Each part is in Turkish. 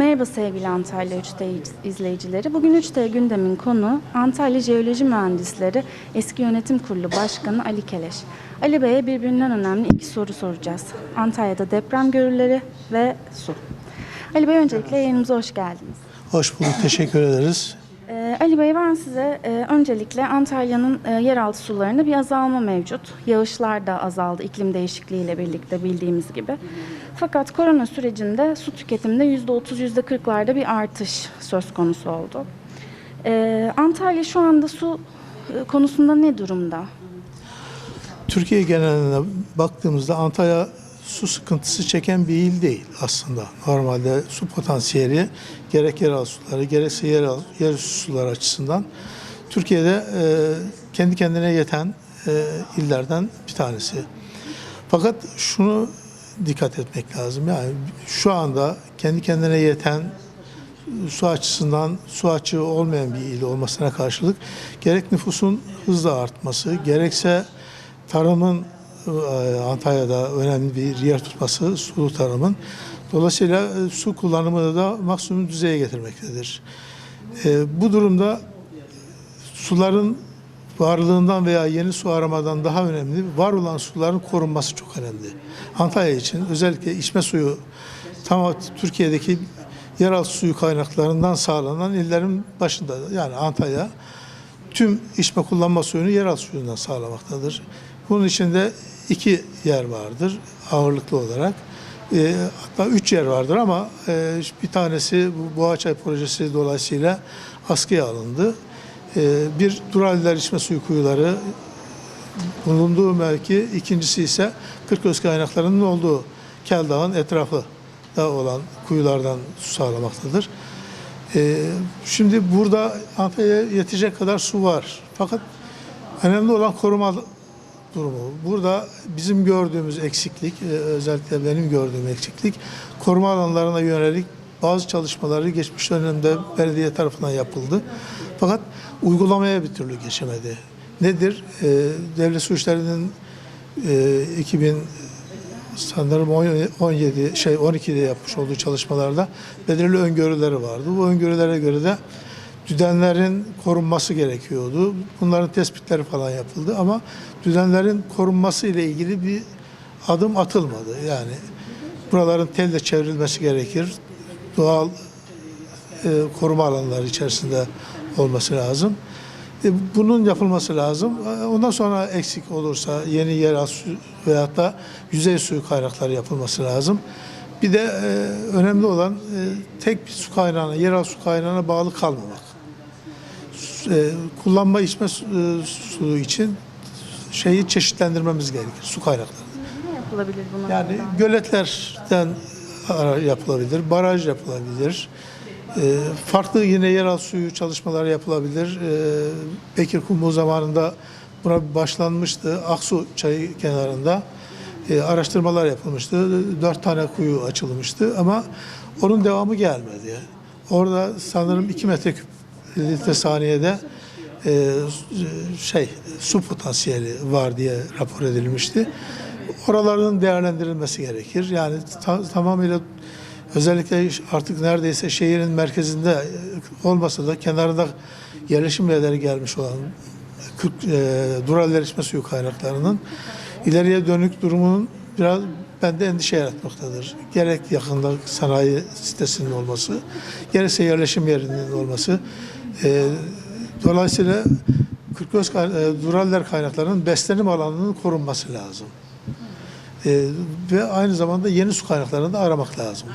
Merhaba sevgili Antalya 3T izleyicileri. Bugün 3T gündemin konu Antalya Jeoloji Mühendisleri Eski Yönetim Kurulu Başkanı Ali Keleş. Ali Bey'e birbirinden önemli iki soru soracağız. Antalya'da deprem görüleri ve su. Ali Bey öncelikle yayınımıza hoş geldiniz. Hoş bulduk, teşekkür ederiz. Ee, Ali Bey ben size e, öncelikle Antalya'nın e, yeraltı sularında bir azalma mevcut. Yağışlar da azaldı iklim değişikliğiyle birlikte bildiğimiz gibi. Fakat korona sürecinde su tüketiminde %30 %40'larda bir artış söz konusu oldu. Ee, Antalya şu anda su e, konusunda ne durumda? Türkiye geneline baktığımızda Antalya su sıkıntısı çeken bir il değil aslında. Normalde su potansiyeli gerek yeraltı suları gerekse yeraltı, yerüstü sular açısından Türkiye'de e, kendi kendine yeten e, illerden bir tanesi. Fakat şunu dikkat etmek lazım. Yani şu anda kendi kendine yeten su açısından su açığı olmayan bir il olmasına karşılık gerek nüfusun hızla artması gerekse tarımın Antalya'da önemli bir yer tutması sulu tarımın. Dolayısıyla e, su kullanımını da maksimum düzeye getirmektedir. E, Bu durumda suların varlığından veya yeni su aramadan daha önemli var olan suların korunması çok önemli. Antalya için özellikle içme suyu tam Türkiye'deki yeraltı suyu kaynaklarından sağlanan illerin başında yani Antalya tüm içme kullanma suyunu yeraltı suyundan sağlamaktadır. Bunun içinde iki yer vardır ağırlıklı olarak. E, hatta üç yer vardır ama e, bir tanesi bu Boğaçay projesi dolayısıyla askıya alındı. E, bir Duraliler içme suyu kuyuları bulunduğu mevki, ikincisi ise Kırköz kaynaklarının olduğu Keldağ'ın etrafı da olan kuyulardan su sağlamaktadır. Ee, şimdi burada Antalya'ya yetecek kadar su var. Fakat önemli olan koruma durumu. Burada bizim gördüğümüz eksiklik, e, özellikle benim gördüğüm eksiklik, koruma alanlarına yönelik bazı çalışmaları geçmiş dönemde belediye tarafından yapıldı. Fakat uygulamaya bir türlü geçemedi. Nedir? Ee, Devlet Su İşleri'nin e, 2000 sanırım 17 şey 12'de yapmış olduğu çalışmalarda belirli öngörüleri vardı. Bu öngörülere göre de düdenlerin korunması gerekiyordu. Bunların tespitleri falan yapıldı ama düdenlerin korunması ile ilgili bir adım atılmadı. Yani buraların telle çevrilmesi gerekir. Doğal e, koruma alanları içerisinde olması lazım. E, bunun yapılması lazım. E, Ondan sonra eksik olursa yeni yeraltı veyahut da yüzey suyu kaynakları yapılması lazım. Bir de e, önemli olan e, tek bir su kaynağına, yeraltı su kaynağına bağlı kalmamak. E, kullanma içme su- e, suyu için şeyi çeşitlendirmemiz gerekir, su kaynaklarını. Ne yapılabilir buna? Yani göletlerden ara- yapılabilir, baraj yapılabilir. Ee, farklı yine yeraltı suyu çalışmaları yapılabilir. Ee, Bekir Kumbu zamanında buna başlanmıştı. Aksu çayı kenarında e, araştırmalar yapılmıştı. Dört tane kuyu açılmıştı ama onun devamı gelmedi. Orada sanırım 2 metreküp litre saniyede e, şey su potansiyeli var diye rapor edilmişti. Oraların değerlendirilmesi gerekir. Yani ta- tamamıyla özellikle artık neredeyse şehrin merkezinde olmasa da kenarında yerleşim yerleri gelmiş olan Kırk, e, Duraller içme suyu kaynaklarının ileriye dönük durumunun biraz bende endişe yaratmaktadır. Gerek yakında sanayi sitesinin olması, gerekse yerleşim yerinin olması. E, dolayısıyla Kırkgöz kay- e, Duraller kaynaklarının beslenim alanının korunması lazım. E, ve aynı zamanda yeni su kaynaklarını da aramak lazım.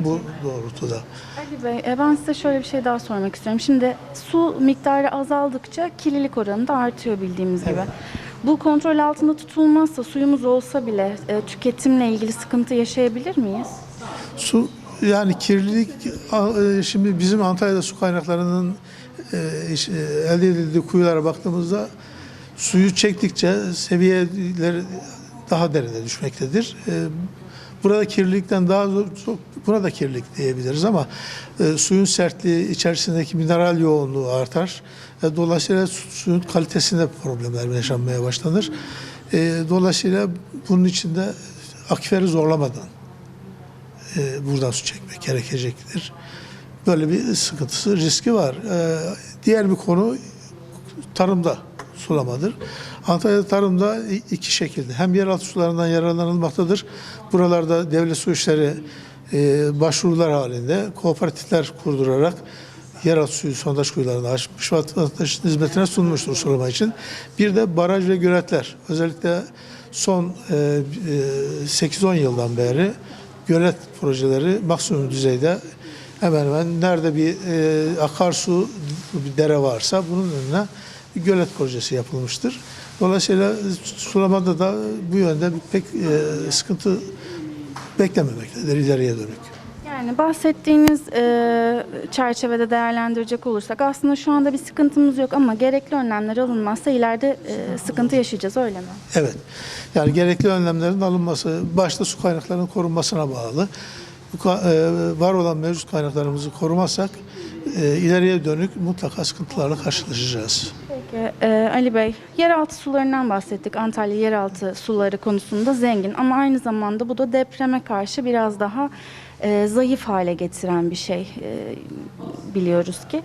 Bu doğrultuda. Ali Bey, e, ben size şöyle bir şey daha sormak istiyorum. Şimdi su miktarı azaldıkça kirlilik oranı da artıyor bildiğimiz gibi. Bu kontrol altında tutulmazsa suyumuz olsa bile e, tüketimle ilgili sıkıntı yaşayabilir miyiz? Su yani kirlilik e, şimdi bizim Antalya'da su kaynaklarının elde edildiği kuyulara baktığımızda suyu çektikçe seviyeler daha derine düşmektedir. E, Burada kirlilikten daha zor, çok, burada kirlilik diyebiliriz ama e, suyun sertliği içerisindeki mineral yoğunluğu artar. E, dolayısıyla su- suyun kalitesinde problemler yaşanmaya başlanır. E, dolayısıyla bunun içinde akiferi zorlamadan e, buradan su çekmek gerekecektir. Böyle bir sıkıntısı, riski var. E, diğer bir konu tarımda sulamadır. Antalya tarımda iki şekilde hem yeraltı sularından yararlanılmaktadır. Buralarda devlet su işleri e, başvurular halinde kooperatifler kurdurarak yeraltı suyu sondaj kuyularını açmış vatandaşın hizmetine sunmuştur sulama için. Bir de baraj ve göletler. Özellikle son e, e, 8-10 yıldan beri gölet projeleri maksimum düzeyde hemen hemen nerede bir e, akarsu bir dere varsa bunun önüne bir gölet projesi yapılmıştır. Dolayısıyla sulamada da bu yönde pek e, sıkıntı beklememektedir ileriye dönük. Yani bahsettiğiniz e, çerçevede değerlendirecek olursak aslında şu anda bir sıkıntımız yok ama gerekli önlemler alınmazsa ileride e, sıkıntı yaşayacağız öyle mi? Evet. Yani gerekli önlemlerin alınması, başta su kaynaklarının korunmasına bağlı. Bu e, var olan mevcut kaynaklarımızı korumazsak e, ileriye dönük mutlaka sıkıntılarla karşılaşacağız. Peki e, Ali Bey, yeraltı sularından bahsettik. Antalya yeraltı suları konusunda zengin ama aynı zamanda bu da depreme karşı biraz daha e, zayıf hale getiren bir şey e, biliyoruz ki.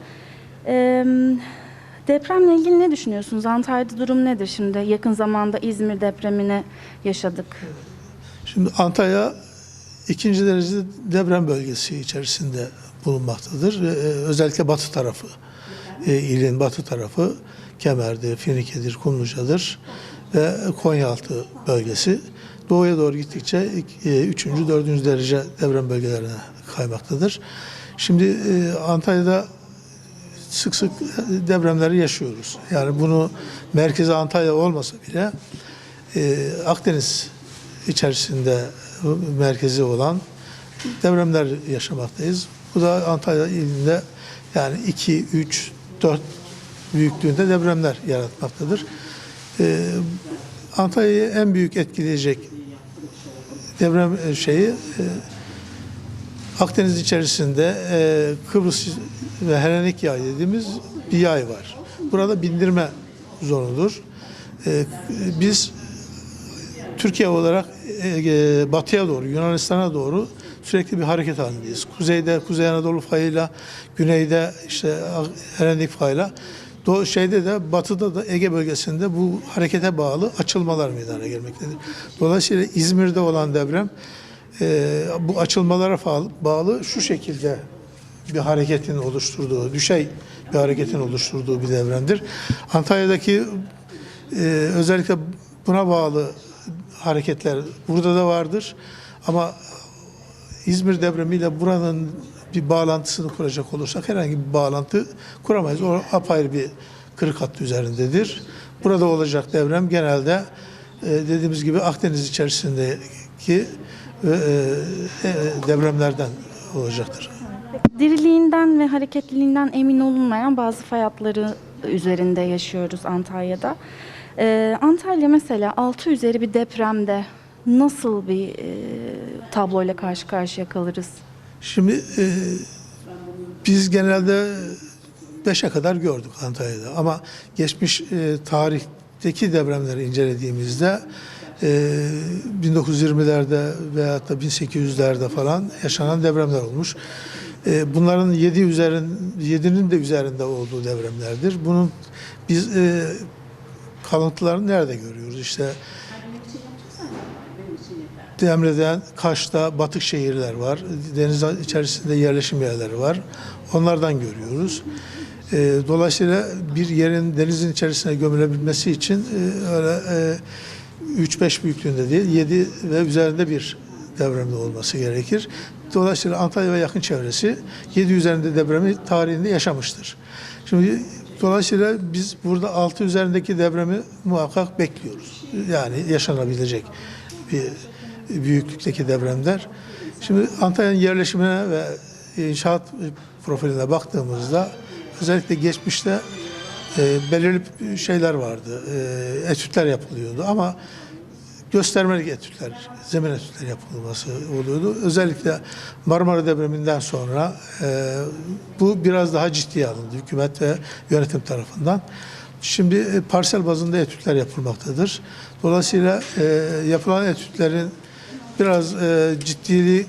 E, depremle ilgili ne düşünüyorsunuz? Antalya'da durum nedir şimdi? Yakın zamanda İzmir depremini yaşadık. Şimdi Antalya ikinci derece deprem bölgesi içerisinde bulunmaktadır. Ee, özellikle batı tarafı, e, ilin batı tarafı Kemer'dir, Finike'dir, Kumluca'dır ve Konyaaltı bölgesi. Doğuya doğru gittikçe e, üçüncü, dördüncü derece deprem bölgelerine kaymaktadır. Şimdi e, Antalya'da sık sık depremleri yaşıyoruz. Yani bunu merkezi Antalya olmasa bile e, Akdeniz içerisinde merkezi olan depremler yaşamaktayız. Bu da Antalya ilinde yani 2, 3, 4 büyüklüğünde depremler yaratmaktadır. E, Antalya'yı en büyük etkileyecek deprem e, şeyi e, Akdeniz içerisinde e, Kıbrıs ve Helenik yay dediğimiz bir yay var. Burada bindirme zonudur. Biz Türkiye olarak e, e, batıya doğru, Yunanistan'a doğru sürekli bir hareket halindeyiz. Kuzeyde Kuzey Anadolu fayıyla, güneyde işte Helenik fayıyla, Doğu şeyde de batıda da Ege bölgesinde bu harekete bağlı açılmalar meydana gelmektedir. Dolayısıyla İzmir'de olan deprem e, bu açılmalara bağlı şu şekilde bir hareketin oluşturduğu, düşey bir hareketin oluşturduğu bir depremdir. Antalya'daki e, özellikle buna bağlı hareketler burada da vardır. Ama İzmir depremiyle buranın bir bağlantısını kuracak olursak herhangi bir bağlantı kuramayız. O apayrı bir kırık hattı üzerindedir. Burada olacak deprem genelde e, dediğimiz gibi Akdeniz içerisindeki e, e, depremlerden olacaktır. Diriliğinden ve hareketliliğinden emin olunmayan bazı fay hatları üzerinde yaşıyoruz Antalya'da. Ee, Antalya mesela 6 üzeri bir depremde nasıl bir e, tabloyla karşı karşıya kalırız? Şimdi e, biz genelde 5'e kadar gördük Antalya'da ama geçmiş e, tarihteki depremleri incelediğimizde e, 1920'lerde veyahut da 1800'lerde falan yaşanan depremler olmuş. E, bunların 7 üzerin 7'nin de üzerinde olduğu depremlerdir. Bunun biz e, kalıntılarını nerede görüyoruz? İşte Demre'den Kaş'ta batık şehirler var. Deniz içerisinde yerleşim yerleri var. Onlardan görüyoruz. E, dolayısıyla bir yerin denizin içerisine gömülebilmesi için e, öyle e, 3-5 büyüklüğünde değil 7 ve üzerinde bir depremde olması gerekir. Dolayısıyla Antalya ve yakın çevresi 7 üzerinde depremi tarihinde yaşamıştır. Şimdi dolayısıyla biz burada 6 üzerindeki depremi muhakkak bekliyoruz. Yani yaşanabilecek bir büyüklükteki depremler. Şimdi Antalya'nın yerleşimine ve inşaat profiline baktığımızda özellikle geçmişte e, belirli şeyler vardı. E, etütler yapılıyordu ama göstermelik etütler, zemin etütleri yapılması oluyordu. Özellikle Marmara depreminden sonra e, bu biraz daha ciddiye alındı hükümet ve yönetim tarafından. Şimdi e, parsel bazında etütler yapılmaktadır. Dolayısıyla e, yapılan etütlerin biraz e, ciddiliği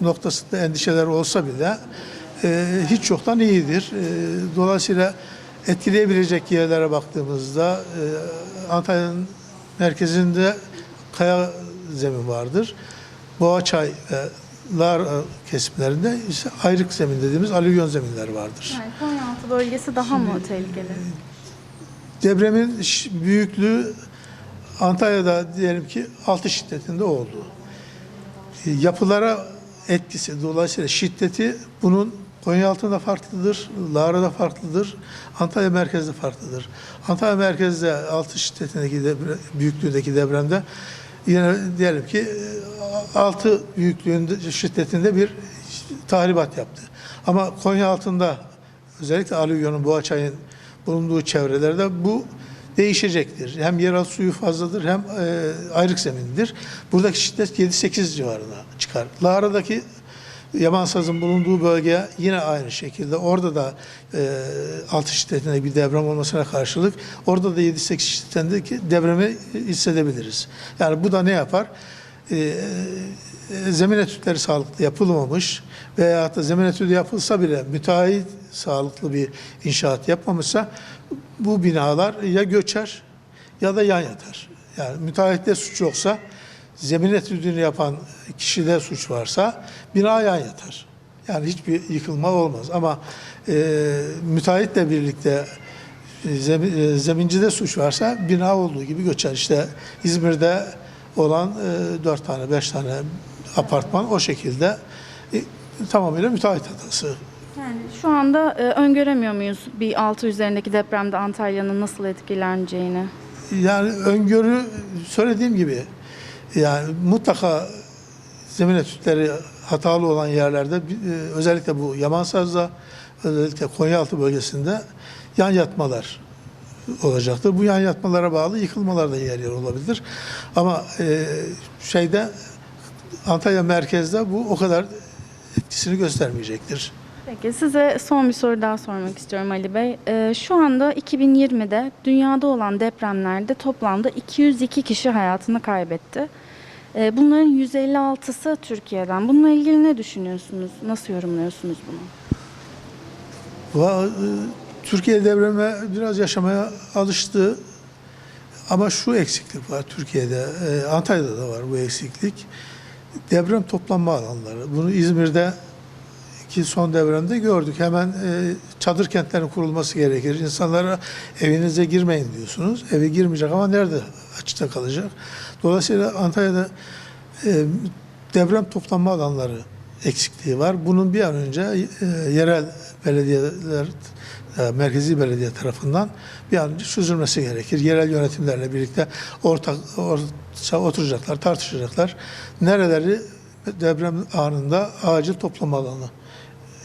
noktasında endişeler olsa bile e, hiç yoktan iyidir. E, dolayısıyla etkileyebilecek yerlere baktığımızda e, Antalya'nın merkezinde kaya zemin vardır. Boğaçay ve Lar kesimlerinde ise ayrık zemin dediğimiz alüvyon zeminler vardır. Yani Konyaaltı bölgesi daha mı tehlikeli? Depremin büyüklüğü Antalya'da diyelim ki 6 şiddetinde oldu. E, Yapılara etkisi dolayısıyla şiddeti bunun Konyaaltı'nda farklıdır, Lara'da farklıdır, Antalya merkezde farklıdır. Antalya merkezde 6 şiddetindeki deprem, büyüklüğündeki depremde yine diyelim ki 6 büyüklüğünde şiddetinde bir tahribat yaptı. Ama Konya altında özellikle alüvyonun Boğaçay'ın bulunduğu çevrelerde bu değişecektir. Hem yeraltı suyu fazladır hem e, ayrık zemindir. Buradaki şiddet 7-8 civarına çıkar. Lara'daki Yamansaz'ın bulunduğu bölge yine aynı şekilde. Orada da e, 6 şiddetinde bir deprem olmasına karşılık orada da 7-8 şiddetindeki depremi hissedebiliriz. Yani bu da ne yapar? E, e, zemin etütleri sağlıklı yapılmamış veya da zemin etüdü yapılsa bile müteahhit sağlıklı bir inşaat yapmamışsa bu binalar ya göçer ya da yan yatar. Yani müteahhitte suç yoksa zemin etüdünü yapan kişide suç varsa bina yan yatar. Yani hiçbir yıkılma olmaz. Ama e, müteahhitle birlikte e, zemin, e, zemincide suç varsa bina olduğu gibi göçer. İşte İzmir'de olan e, 4 tane 5 tane apartman o şekilde e, tamamıyla müteahhit hatası. Yani şu anda e, öngöremiyor muyuz bir altı üzerindeki depremde Antalya'nın nasıl etkileneceğini? Yani öngörü söylediğim gibi yani mutlaka zemin etütleri hatalı olan yerlerde e, özellikle bu Yamansaz'da özellikle Konyaaltı bölgesinde yan yatmalar olacaktır. Bu yan yatmalara bağlı yıkılmalar da yer yer olabilir. Ama e, şeyde Antalya merkezde bu o kadar etkisini göstermeyecektir. Peki size son bir soru daha sormak istiyorum Ali Bey. E, şu anda 2020'de dünyada olan depremlerde toplamda 202 kişi hayatını kaybetti. E, bunların 156'sı Türkiye'den. Bununla ilgili ne düşünüyorsunuz? Nasıl yorumluyorsunuz bunu? E, Türkiye depreme biraz yaşamaya alıştı. Ama şu eksiklik var Türkiye'de, e, Antalya'da da var bu eksiklik. Deprem toplanma alanları. Bunu İzmir'de ki son depremde gördük. Hemen e, çadır kentlerin kurulması gerekir. İnsanlara evinize girmeyin diyorsunuz. Eve girmeyecek ama nerede açıkta kalacak? Dolayısıyla Antalya'da e, deprem toplanma alanları eksikliği var. Bunun bir an önce e, yerel belediyeler, e, merkezi belediye tarafından bir an önce çözülmesi gerekir. Yerel yönetimlerle birlikte ortak orta, oturacaklar, tartışacaklar. Nereleri deprem anında acil toplama alanı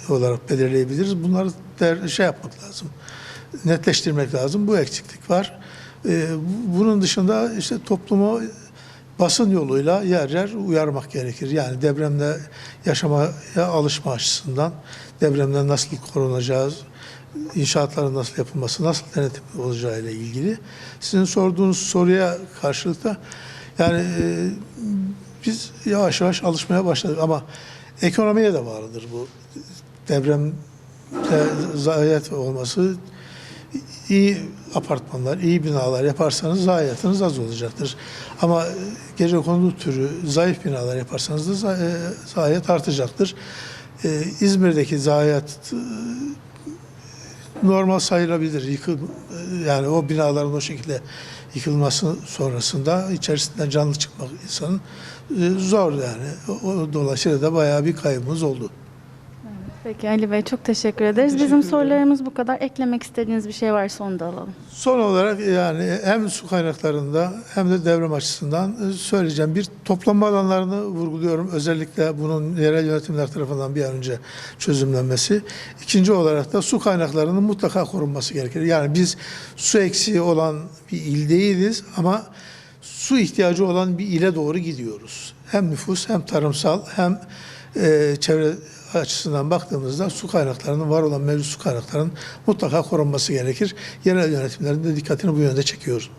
olarak belirleyebiliriz. Bunları der, şey yapmak lazım. Netleştirmek lazım. Bu eksiklik var. E, bunun dışında işte toplumu basın yoluyla yer yer uyarmak gerekir. Yani depremde yaşamaya alışma açısından depremden nasıl korunacağız, inşaatların nasıl yapılması, nasıl denetim olacağı ile ilgili. Sizin sorduğunuz soruya karşılık da yani e, biz yavaş yavaş alışmaya başladık ama ekonomiye de bağlıdır bu. Depremde zayiat olması iyi apartmanlar, iyi binalar yaparsanız zayiatınız az olacaktır. Ama gece kondu türü zayıf binalar yaparsanız da za- e, zayiat artacaktır. E, İzmir'deki zayiat e, normal sayılabilir. Yıkıl, yani o binaların o şekilde yıkılması sonrasında içerisinden canlı çıkmak insanın zor yani. O, o dolayısıyla da bayağı bir kaybımız oldu. Peki Ali Bey çok teşekkür ederiz. Teşekkür Bizim sorularımız bu kadar. Eklemek istediğiniz bir şey varsa onu da alalım. Son olarak yani hem su kaynaklarında hem de devrem açısından söyleyeceğim. Bir toplanma alanlarını vurguluyorum. Özellikle bunun yerel yönetimler tarafından bir an önce çözümlenmesi. İkinci olarak da su kaynaklarının mutlaka korunması gerekir. Yani biz su eksiği olan bir il değiliz ama su ihtiyacı olan bir ile doğru gidiyoruz. Hem nüfus hem tarımsal hem e, çevre açısından baktığımızda su kaynaklarının var olan mevcut su kaynaklarının mutlaka korunması gerekir. Yerel yönetimlerin de dikkatini bu yönde çekiyoruz.